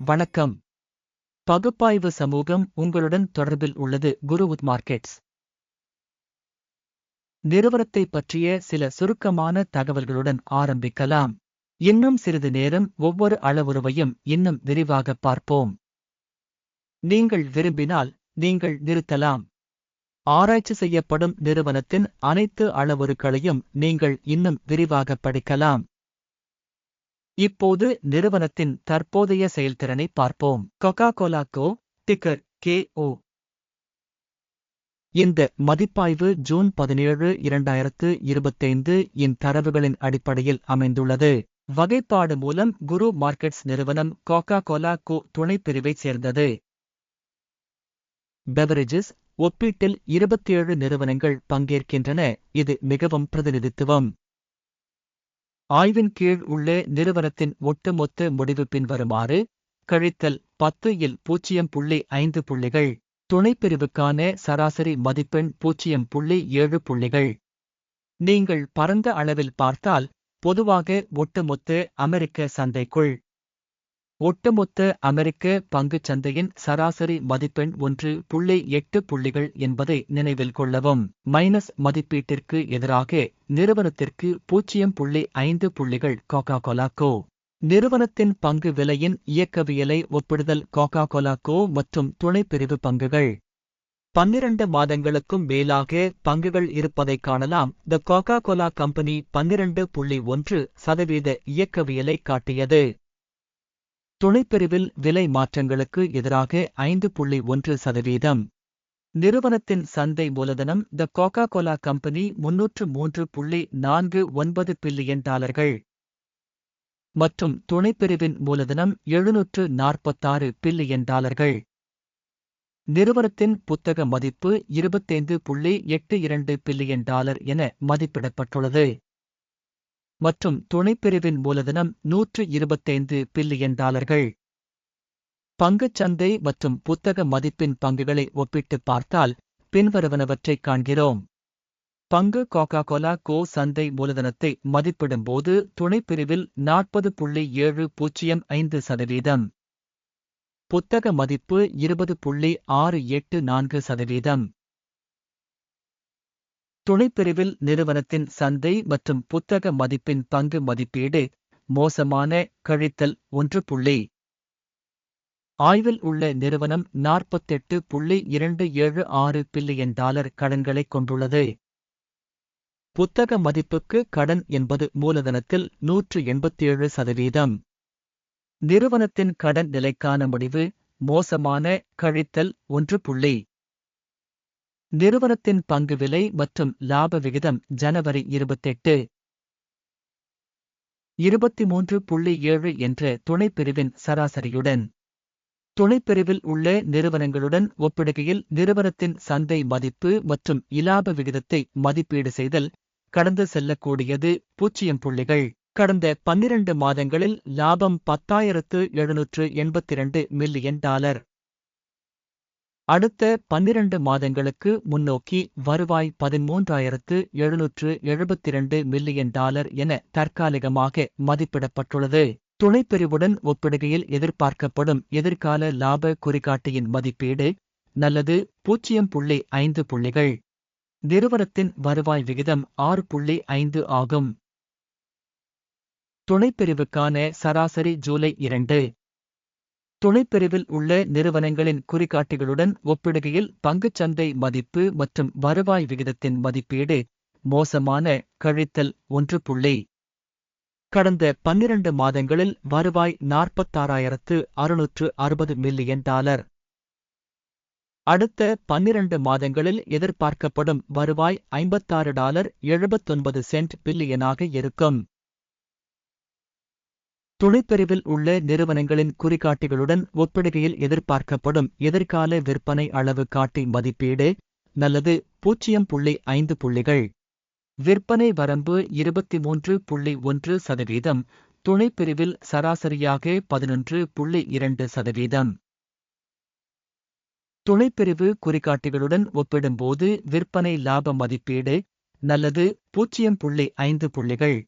வணக்கம். பகுப்பாய்வு சமூகம் உங்களுடன் தொடர்பில் உள்ளது குருவுத் மார்க்கெட்ஸ். நிறுவனத்தை பற்றிய சில சுருக்கமான தகவல்களுடன் ஆரம்பிக்கலாம். இன்னும் சிறிது நேரம் ஒவ்வொரு அளவுருவையும் இன்னும் விரிவாக பார்ப்போம். நீங்கள் விரும்பினால் நீங்கள் நிறுத்தலாம். ஆராய்ச்சி செய்யப்படும் நிறுவனத்தின் அனைத்து அளவுருக்களையும் நீங்கள் இன்னும் விரிவாக படிக்கலாம். இப்போது நிறுவனத்தின் தற்போதைய செயல்திறனை பார்ப்போம். கொக்கா கோலா கோ டிக்கர் கே ஓ இந்த மதிப்பாய்வு ஜூன் பதினேழு இரண்டாயிரத்து இருபத்தைந்து இன் தரவுகளின் அடிப்படையில் அமைந்துள்ளது. வகைப்பாடு மூலம் குரு மார்க்கெட்ஸ் நிறுவனம் கோகா கோலா கோ துணைப்பிரிவைச் சேர்ந்தது. பெவரேஜஸ் ஒப்பீட்டில் இருபத்தேழு நிறுவனங்கள் பங்கேற்கின்றன. இது மிகவும் பிரதிநிதித்துவம். ஆய்வின் கீழ் உள்ள நிறுவனத்தின் ஒட்டுமொத்த முடிவு பின்வருமாறு கழித்தல் பத்து இல் பூஜ்ஜியம் புள்ளி ஐந்து புள்ளிகள் துணைப்பிரிவுக்கான சராசரி மதிப்பெண் பூஜ்ஜியம் புள்ளி ஏழு புள்ளிகள். நீங்கள் பரந்த அளவில் பார்த்தால் பொதுவாக ஒட்டுமொத்த அமெரிக்க சந்தைக்குள் ஒட்டுமொத்த அமெரிக்க பங்குச் சந்தையின் சராசரி மதிப்பெண் ஒன்று புள்ளி எட்டு புள்ளிகள் என்பதை நினைவில் கொள்ளவும். மைனஸ் மதிப்பீட்டிற்கு எதிராக நிறுவனத்திற்கு பூஜ்ஜியம் புள்ளி ஐந்து புள்ளிகள் கோகா கோலா கோ நிறுவனத்தின் பங்கு விலையின் இயக்கவியலை ஒப்பிடுதல் கோகா கோலா கோ மற்றும் துணைப்பிரிவு பங்குகள். பன்னிரண்டு மாதங்களுக்கும் மேலாக பங்குகள் இருப்பதைக் காணலாம். த கோகா கோலா கம்பெனி பன்னிரண்டு புள்ளி ஒன்று சதவீத இயக்கவியலை காட்டியது. துணைப்பிரிவில் விலை மாற்றங்களுக்கு எதிராக ஐந்து புள்ளி ஒன்று சதவீதம். நிறுவனத்தின் சந்தை மூலதனம் த கோகா கோலா கம்பெனி முன்னூற்று மூன்று புள்ளி நான்கு ஒன்பது பில்லியன் டாலர்கள். மற்றும் துணைப்பிரிவின் மூலதனம் எழுநூற்று நாற்பத்தாறு பில்லியன் டாலர்கள். நிறுவனத்தின் புத்தக மதிப்பு இருபத்தைந்து புள்ளி எட்டு இரண்டு பில்லியன் டாலர் என மதிப்பிடப்பட்டுள்ளது. மற்றும் துணைப்பிரிவின் மூலதனம் நூற்று இருபத்தைந்து பில்லியன் டாலர்கள். பங்குச் சந்தை மற்றும் புத்தக மதிப்பின் பங்குகளை ஒப்பிட்டு பார்த்தால் பின்வருவனவற்றைக் காண்கிறோம். பங்கு கோகா கோலா கோ சந்தை மூலதனத்தை மதிப்பிடும்போது துணைப்பிரிவில் நாற்பது புள்ளி ஏழு பூஜ்ஜியம் ஐந்து சதவீதம். புத்தக மதிப்பு இருபது புள்ளி ஆறு எட்டு நான்கு சதவீதம். துணைப்பிரிவில் நிறுவனத்தின் சந்தை மற்றும் புத்தக மதிப்பின் பங்கு மதிப்பீடு மோசமான கழித்தல் ஒன்று புள்ளி. ஆய்வில் உள்ள நிறுவனம் நாற்பத்தெட்டு புள்ளி இரண்டு ஏழு ஆறு பில்லியன் டாலர் கடன்களைக் கொண்டுள்ளது. புத்தக மதிப்புக்கு கடன் என்பது மூலதனத்தில் நூற்று எண்பத்தேழு சதவீதம். நிறுவனத்தின் கடன் நிலைக்கான முடிவு மோசமான கழித்தல் ஒன்று புள்ளி. நிறுவனத்தின் பங்கு விலை மற்றும் லாப விகிதம் ஜனவரி இருபத்தெட்டு. இருபத்தி மூன்று புள்ளி ஏழு என்ற துணைப்பிரிவின் சராசரியுடன். துணைப்பிரிவில் உள்ள நிறுவனங்களுடன் ஒப்பிடுகையில் நிறுவனத்தின் சந்தை மதிப்பு மற்றும் இலாப விகிதத்தை மதிப்பீடு செய்தல் கடந்து செல்லக்கூடியது பூஜ்ஜியம் புள்ளிகள். கடந்த பன்னிரண்டு மாதங்களில் லாபம் பத்தாயிரத்து எழுநூற்று எண்பத்தி இரண்டு மில்லியன் டாலர். அடுத்த பன்னிரண்டு மாதங்களுக்கு முன்னோக்கி வருவாய் பதிமூன்றாயிரத்து எழுநூற்று எழுபத்திரண்டு மில்லியன் டாலர் என தற்காலிகமாக மதிப்பிடப்பட்டுள்ளது. துணைப்பிரிவுடன் ஒப்பிடுகையில் எதிர்பார்க்கப்படும் எதிர்கால லாப குறிகாட்டியின் மதிப்பீடு நல்லது பூஜ்ஜியம் புள்ளி ஐந்து புள்ளிகள். நிறுவனத்தின் வருவாய் விகிதம் ஆறு புள்ளி ஐந்து ஆகும். துணைப்பிரிவுக்கான சராசரி ஜூலை இரண்டு. துணைப்பிரிவில் உள்ள நிறுவனங்களின் குறிகாட்டிகளுடன் ஒப்பிடுகையில் பங்குச்சந்தை மதிப்பு மற்றும் வருவாய் விகிதத்தின் மதிப்பீடு மோசமான கழித்தல் ஒன்று புள்ளி. கடந்த பன்னிரண்டு மாதங்களில் வருவாய் நாற்பத்தாறாயிரத்து அறுநூற்று அறுபது மில்லியன் டாலர். அடுத்த பன்னிரண்டு மாதங்களில் எதிர்பார்க்கப்படும் வருவாய் ஐம்பத்தாறு டாலர் எழுபத்தொன்பது சென்ட் பில்லியனாக இருக்கும். துணைப்பிரிவில் உள்ள நிறுவனங்களின் குறிகாட்டிகளுடன் ஒப்பிடுகையில் எதிர்பார்க்கப்படும் எதிர்கால விற்பனை அளவு காட்டி மதிப்பீடு நல்லது பூஜ்ஜியம் புள்ளி ஐந்து புள்ளிகள். விற்பனை வரம்பு இருபத்தி மூன்று புள்ளி ஒன்று சதவீதம் துணைப்பிரிவில் சராசரியாக பதினொன்று புள்ளி இரண்டு சதவீதம். துணைப்பிரிவு குறிகாட்டிகளுடன் ஒப்பிடும்போது விற்பனை லாப மதிப்பீடு நல்லது பூஜ்ஜியம் புள்ளி ஐந்து புள்ளிகள்.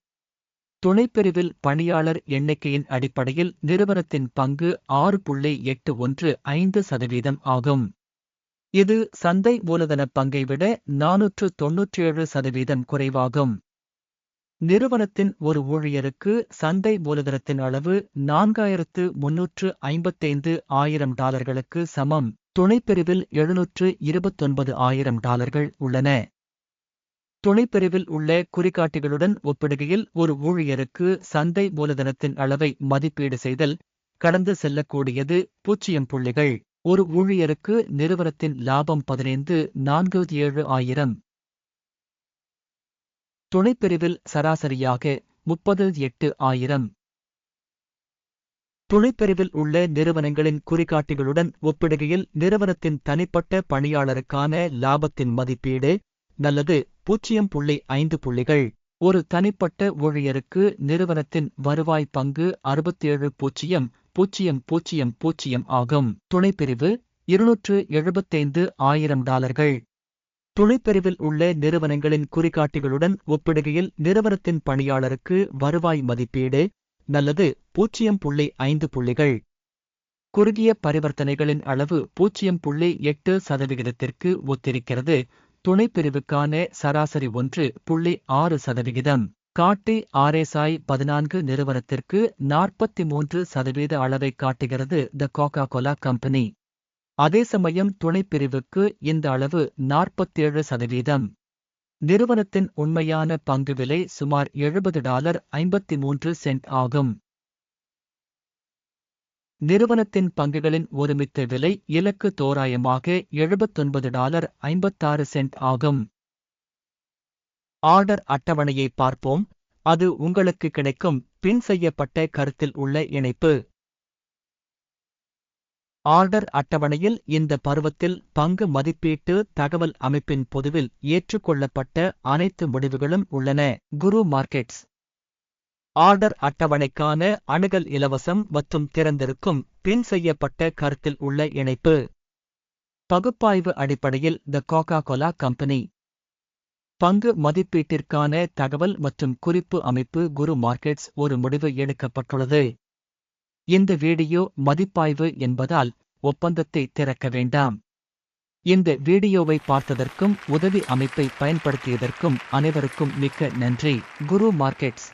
துணைப்பிரிவில் பணியாளர் எண்ணிக்கையின் அடிப்படையில் நிறுவனத்தின் பங்கு ஆறு புள்ளி எட்டு ஒன்று ஐந்து சதவீதம் ஆகும். இது சந்தை மூலதன பங்கை விட நானூற்று தொன்னூற்றேழு சதவீதம் குறைவாகும். நிறுவனத்தின் ஒரு ஊழியருக்கு சந்தை மூலதனத்தின் அளவு நான்காயிரத்து முன்னூற்று ஐம்பத்தைந்து ஆயிரம் டாலர்களுக்கு சமம். துணைப்பிரிவில் எழுநூற்று இருபத்தொன்பது ஆயிரம் டாலர்கள் உள்ளன. துணைப்பிரிவில் உள்ள குறிகாட்டிகளுடன் ஒப்பிடுகையில் ஒரு ஊழியருக்கு சந்தை மூலதனத்தின் அளவை மதிப்பீடு செய்தல் கடந்து செல்லக்கூடியது பூஜ்ஜியம் புள்ளிகள். ஒரு ஊழியருக்கு நிறுவனத்தின் லாபம் பதினைந்து நான்கு ஏழு ஆயிரம். துணைப்பிரிவில் சராசரியாக முப்பது எட்டு ஆயிரம். துணைப்பிரிவில் உள்ள நிறுவனங்களின் குறிகாட்டிகளுடன் ஒப்பிடுகையில் நிறுவனத்தின் தனிப்பட்ட பணியாளருக்கான லாபத்தின் மதிப்பீடு நல்லது. பூஜ்ஜியம் புள்ளி ஐந்து புள்ளிகள். ஒரு தனிப்பட்ட ஊழியருக்கு நிறுவனத்தின் வருவாய் பங்கு அறுபத்தேழு பூஜ்ஜியம் பூஜ்ஜியம் பூஜ்ஜியம் பூஜ்ஜியம் ஆகும். துணைப்பிரிவு இருநூற்று எழுபத்தைந்து ஆயிரம் டாலர்கள். துணைப்பிரிவில் உள்ள நிறுவனங்களின் குறிகாட்டிகளுடன் ஒப்பிடுகையில் நிறுவனத்தின் பணியாளருக்கு வருவாய் மதிப்பீடு நல்லது பூஜ்ஜியம் புள்ளி ஐந்து புள்ளிகள். குறுகிய பரிவர்த்தனைகளின் அளவு பூஜ்ஜியம் புள்ளி எட்டு சதவிகிதத்திற்கு ஒத்திருக்கிறது. துணைப்பிரிவுக்கான சராசரி ஒன்று புள்ளி ஆறு சதவிகிதம். காட்டி ஆர்எஸ்ஐ பதினான்கு நிறுவனத்திற்கு நாற்பத்தி மூன்று சதவீத அளவை காட்டுகிறது த கோகா கோலா கம்பெனி. அதே சமயம் துணைப்பிரிவுக்கு இந்த அளவு நாற்பத்தேழு சதவீதம். நிறுவனத்தின் உண்மையான பங்கு விலை சுமார் எழுபது டாலர் ஐம்பத்தி மூன்று சென்ட் ஆகும். நிறுவனத்தின் பங்குகளின் ஒருமித்த விலை இலக்கு தோராயமாக எழுபத்தொன்பது டாலர் ஐம்பத்தாறு சென்ட் ஆகும். ஆர்டர் அட்டவணையை பார்ப்போம். அது உங்களுக்கு கிடைக்கும். பின் செய்யப்பட்ட கருத்தில் உள்ள இணைப்பு. ஆர்டர் அட்டவணையில் இந்த பருவத்தில் பங்கு மதிப்பீட்டு தகவல் அமைப்பின் பொதுவில் ஏற்றுக்கொள்ளப்பட்ட அனைத்து முடிவுகளும் உள்ளன. குரு மார்க்கெட்ஸ். ஆர்டர் அட்டவணைக்கான அணுகல் இலவசம் மற்றும் திறந்திருக்கும் பின் செய்யப்பட்ட கருத்தில் உள்ள இணைப்பு. பகுப்பாய்வு அடிப்படையில் த கோகா கோலா கம்பெனி பங்கு மதிப்பீட்டிற்கான தகவல் மற்றும் குறிப்பு அமைப்பு குரு மார்க்கெட்ஸ் ஒரு முடிவு எடுக்கப்பட்டுள்ளது. இந்த வீடியோ மதிப்பாய்வு என்பதால் ஒப்பந்தத்தை திறக்க வேண்டாம். இந்த வீடியோவை பார்த்ததற்கும் உதவி அமைப்பை பயன்படுத்தியதற்கும் அனைவருக்கும் மிக்க நன்றி. குரு மார்க்கெட்ஸ்.